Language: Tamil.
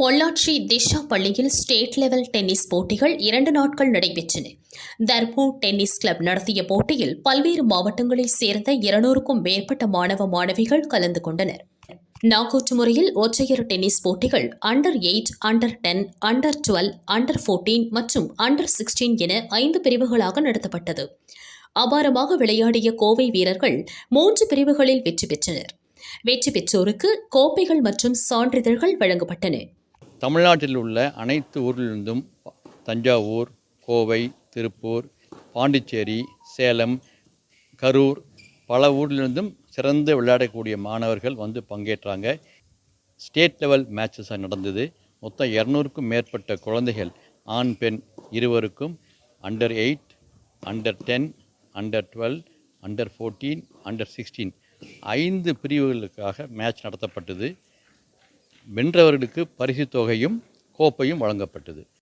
பொள்ளாச்சி திஷா பள்ளியில் ஸ்டேட் லெவல் டென்னிஸ் போட்டிகள் இரண்டு நாட்கள் நடைபெற்றன. தர்பூர் டென்னிஸ் கிளப் நடத்திய போட்டியில் பல்வேறு மாவட்டங்களைச் சேர்ந்த இருநூறுக்கும் மேற்பட்ட மாணவ மாணவிகள் கலந்து கொண்டனர். நாக்கூற்று முறையில் ஒற்றையர் டென்னிஸ் போட்டிகள் under eight under ten under twelve under fourteen மற்றும் அண்டர் சிக்ஸ்டீன் என ஐந்து பிரிவுகளாக நடத்தப்பட்டது. அபாரமாக விளையாடிய கோவை வீரர்கள் மூன்று பிரிவுகளில் வெற்றி பெற்றனர். வெற்றி பெற்றோருக்கு கோப்பைகள் மற்றும் சான்றிதழ்கள் வழங்கப்பட்டன. தமிழ்நாட்டில் உள்ள அனைத்து ஊரிலிருந்தும் தஞ்சாவூர் கோவை திருப்பூர் பாண்டிச்சேரி சேலம் கரூர் பல ஊரிலிருந்தும் சிறந்து விளையாடக்கூடிய மாணவர்கள் வந்து பங்கேற்றாங்க. ஸ்டேட் லெவல் மேட்சஸாக நடந்தது. மொத்தம் இரநூறுக்கும் மேற்பட்ட குழந்தைகள் ஆண் பெண் இருவருக்கும் under eight under ten under twelve under fourteen under sixteen ஐந்து பிரிவுகளுக்காக மேட்ச் நடத்தப்பட்டது. வென்றவர்களுக்கு பரிசுத் தொகையும் கோப்பையும் வழங்கப்பட்டது.